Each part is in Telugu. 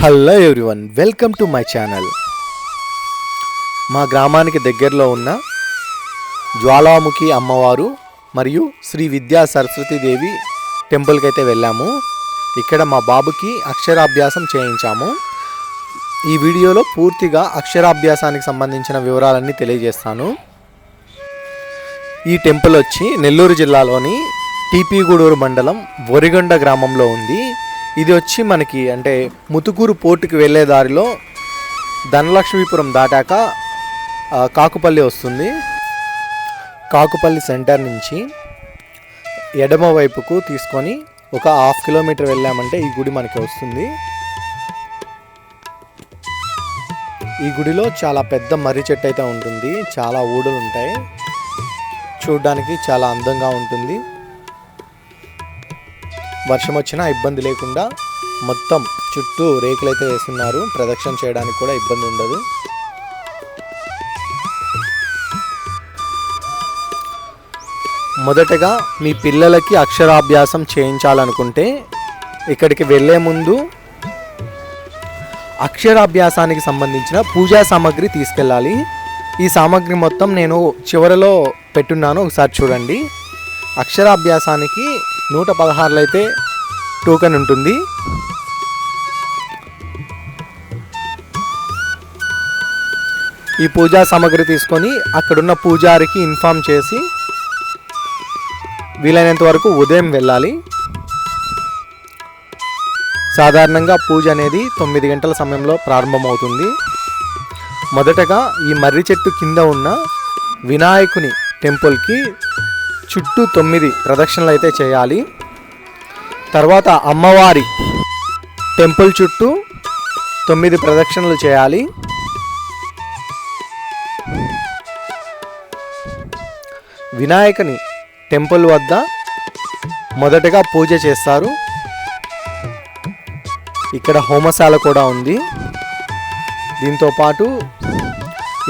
Hello everyone welcome to my channel మా గ్రామానికి దగ్గరలో ఉన్న జ్వాలాముఖి అమ్మవారు మరియు శ్రీ విద్యా సరస్వతీదేవి టెంపుల్కి అయితే వెళ్ళాము. ఇక్కడ మా బాబుకి అక్షరాభ్యాసం చేయించాము. ఈ వీడియోలో పూర్తిగా అక్షరాభ్యాసానికి సంబంధించిన వివరాలన్నీ తెలియజేస్తాను. ఈ టెంపుల్ వచ్చి నెల్లూరు జిల్లాలోని టీపీగూడూరు మండలం వరిగొండ గ్రామంలో ఉంది. ఇది వచ్చి మనకి అంటే ముతుకూరు పోర్టుకి వెళ్ళే దారిలో ధనలక్ష్మీపురం దాటాక కాకుపల్లి వస్తుంది. కాకుపల్లి సెంటర్ నుంచి ఎడమ వైపుకు తీసుకొని ఒక హాఫ్ కిలోమీటర్ వెళ్ళామంటే ఈ గుడి మనకి వస్తుంది. ఈ గుడిలో చాలా పెద్ద మర్రి చెట్టు అయితే ఉంటుంది. చాలా ఊడలు ఉంటాయి. చూడడానికి చాలా అందంగా ఉంటుంది. వర్షం వచ్చినా ఇబ్బంది లేకుండా మొత్తం చుట్టూ రేకులు అయితే వేస్తున్నారు. ప్రదక్షిణ చేయడానికి కూడా ఇబ్బంది ఉండదు. మొదటగా మీ పిల్లలకి అక్షరాభ్యాసం చేయించాలనుకుంటే ఇక్కడికి వెళ్ళే ముందు అక్షరాభ్యాసానికి సంబంధించిన పూజా సామాగ్రి తీసుకెళ్ళాలి. ఈ సామాగ్రి మొత్తం నేను చివరిలో పెట్టున్నాను. ఒకసారి చూడండి. అక్షరాభ్యాసానికి నూట పదహారులు అయితే టోకెన్ ఉంటుంది. ఈ పూజా సామాగ్రి తీసుకొని అక్కడున్న పూజారికి ఇన్ఫామ్ చేసి వీలైనంత వరకు ఉదయం వెళ్ళాలి. సాధారణంగా పూజ అనేది తొమ్మిది గంటల సమయంలో ప్రారంభమవుతుంది. మొదటగా ఈ మర్రి చెట్టు కింద ఉన్న వినాయకుని టెంపుల్కి చుట్టూ తొమ్మిది ప్రదక్షిణలు అయితే చేయాలి. తర్వాత అమ్మవారి టెంపుల్ చుట్టూ తొమ్మిది ప్రదక్షిణలు చేయాలి. వినాయకుని టెంపుల్ వద్ద మొదటగా పూజ చేస్తారు. ఇక్కడ హోమశాల కూడా ఉంది. దీంతో పాటు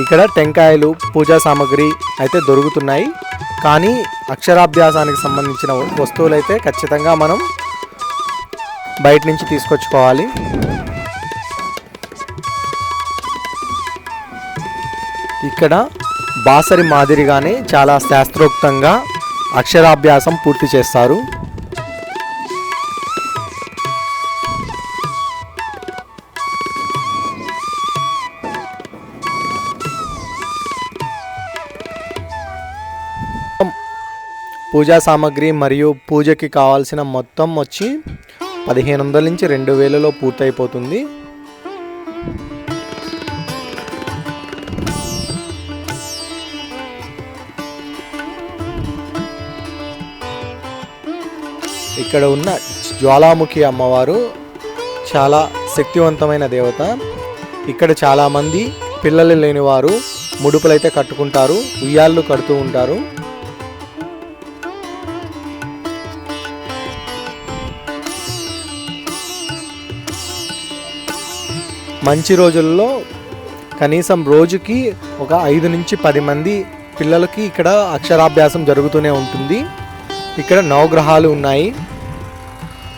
ఇక్కడ టెంకాయలు పూజా సామాగ్రి అయితే దొరుకుతున్నాయి. కానీ అక్షరాభ్యాసానికి సంబంధించిన వస్తువులు అయితే ఖచ్చితంగా మనం బయట నుంచి తీసుకొచ్చుకోవాలి. ఇక్కడ బాసరి మాదిరిగానే చాలా శాస్త్రోక్తంగా అక్షరాభ్యాసం పూర్తి చేస్తారు. పూజా సామాగ్రి మరియు పూజకి కావాల్సిన మొత్తం వచ్చి పదిహేను వందల నుంచి రెండు వేలలో పూర్తయిపోతుంది. ఇక్కడ ఉన్న జ్వాలాముఖి అమ్మవారు చాలా శక్తివంతమైన దేవత. ఇక్కడ చాలామంది పిల్లలు లేని వారు ముడుపులైతే కట్టుకుంటారు ఉయ్యాళ్ళు కడుతూ ఉంటారు. మంచి రోజుల్లో కనీసం రోజుకి ఒక ఐదు నుంచి పది మంది పిల్లలకి ఇక్కడ అక్షరాభ్యాసం జరుగుతూనే ఉంటుంది. ఇక్కడ నవగ్రహాలు ఉన్నాయి.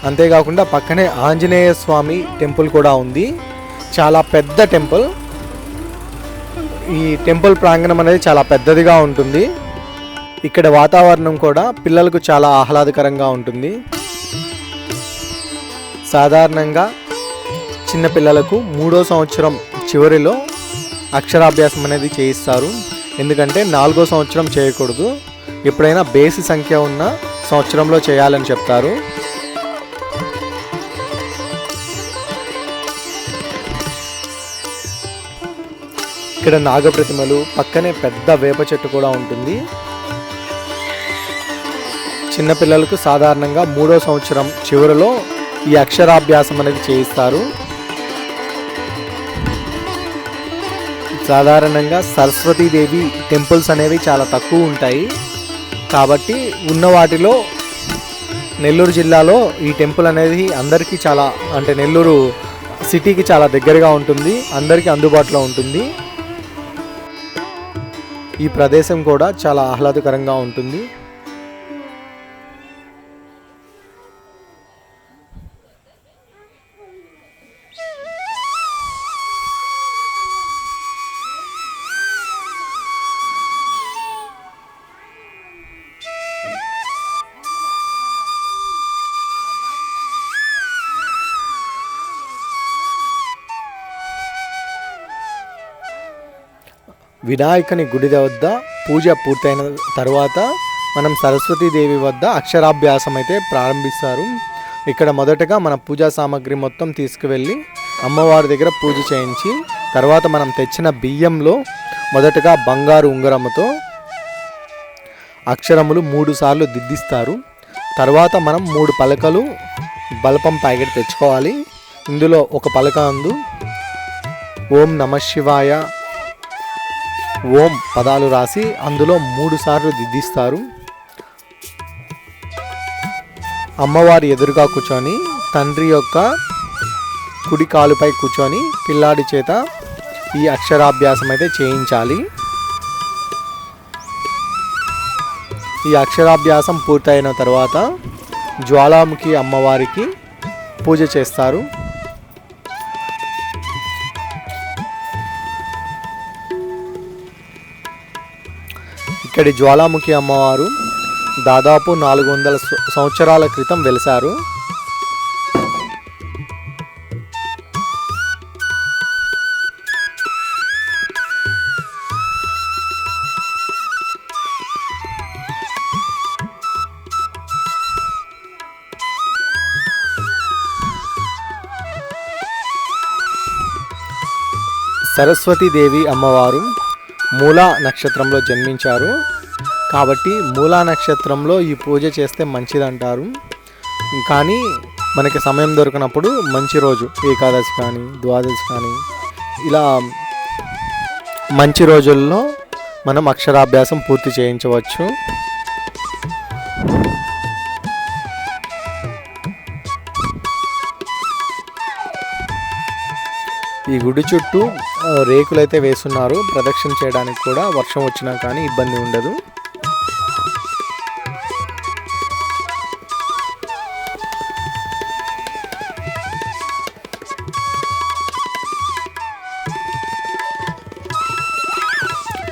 అంతేకాకుండా పక్కనే ఆంజనేయ స్వామి టెంపుల్ కూడా ఉంది. చాలా పెద్ద టెంపుల్. ఈ టెంపుల్ ప్రాంగణం అనేది చాలా పెద్దదిగా ఉంటుంది. ఇక్కడ వాతావరణం కూడా పిల్లలకు చాలా ఆహ్లాదకరంగా ఉంటుంది. సాధారణంగా చిన్నపిల్లలకు మూడో సంవత్సరం చివరిలో అక్షరాభ్యాసం అనేది చేయిస్తారు. ఎందుకంటే నాలుగో సంవత్సరం చేయకూడదు. ఎప్పుడైనా బేసి సంఖ్య ఉన్న సంవత్సరంలో చేయాలని చెప్తారు. ఇక్కడ నాగప్రతిమలు పక్కనే పెద్ద వేప చెట్టు కూడా ఉంటుంది. చిన్నపిల్లలకు సాధారణంగా మూడో సంవత్సరం చివరిలో ఈ అక్షరాభ్యాసం అనేది చేయిస్తారు. సాధారణంగా సరస్వతీదేవి టెంపుల్స్ అనేవి చాలా తక్కువ ఉంటాయి. కాబట్టి ఉన్న వాటిలో నెల్లూరు జిల్లాలో ఈ టెంపుల్ అనేది అందరికీ చాలా అంటే నెల్లూరు సిటీకి చాలా దగ్గరగా ఉంటుంది అందరికీ అందుబాటులో ఉంటుంది. ఈ ప్రదేశం కూడా చాలా ఆహ్లాదకరంగా ఉంటుంది. వినాయకుని గుడి వద్ద పూజ పూర్తయిన తర్వాత మనం సరస్వతీదేవి వద్ద అక్షరాభ్యాసం అయితే ప్రారంభిస్తారు. ఇక్కడ మొదటగా మన పూజా సామాగ్రి మొత్తం తీసుకువెళ్ళి అమ్మవారి దగ్గర పూజ చేయించి తర్వాత మనం తెచ్చిన బియ్యంలో మొదటగా బంగారు ఉంగరముతో అక్షరములు మూడు సార్లు దిద్దిస్తారు. తర్వాత మనం మూడు పలకలు బలపం ప్యాకెట్ తెచ్చుకోవాలి. ఇందులో ఒక పలక అందు ఓం నమ శివాయ ఓం పదాలు రాసి అందులో మూడు సార్లు దిద్దిస్తారు. అమ్మవారి ఎదురుగా కూర్చొని తండ్రి యొక్క కుడి కాలుపై కూర్చొని పిల్లాడి చేత ఈ అక్షరాభ్యాసం అయితే చేయించాలి. ఈ అక్షరాభ్యాసం పూర్తయిన తర్వాత జ్వాలాముఖి అమ్మవారికి పూజ చేస్తారు. ఇక్కడి జ్వాలాముఖి అమ్మవారు దాదాపు నాలుగు వందల సంవత్సరాల క్రితం వెలిశారు. సరస్వతీదేవి అమ్మవారు మూలా నక్షత్రంలో జన్మించారు. కాబట్టి మూలా నక్షత్రంలో ఈ పూజ చేస్తే మంచిదంటారు. కానీ మనకి సమయం దొరికినప్పుడు మంచి రోజు ఏకాదశి కానీ ద్వాదశి కానీ ఇలా మంచి రోజుల్లో మనం అక్షరాభ్యాసం పూర్తి చేయించవచ్చు. ఈ గుడి చుట్టూ రేకులైతే వేస్తున్నారు ప్రదక్షిణ చేయడానికి కూడా వర్షం వచ్చినా కానీ ఇబ్బంది ఉండదు.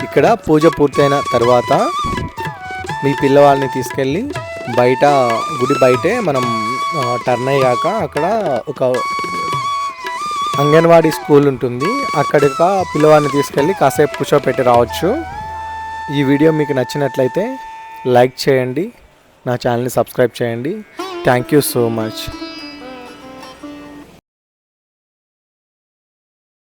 ఇక్కడ పూజ పూర్తయిన తర్వాత మీ పిల్లవాళ్ళని తీసుకెళ్ళి బయట గుడి బయటే మనం టర్న్ అయ్యాక అక్కడ ఒక అంగన్వాడీ స్కూల్ ఉంటుంది. అక్కడిక పిల్లవాడిని తీసుకెళ్ళి కాసేపు కూర్చోపెట్టి రావచ్చు. ఈ వీడియో మీకు నచ్చినట్లయితే లైక్ చేయండి. నా ఛానల్ని సబ్స్క్రైబ్ చేయండి. Thank you so much.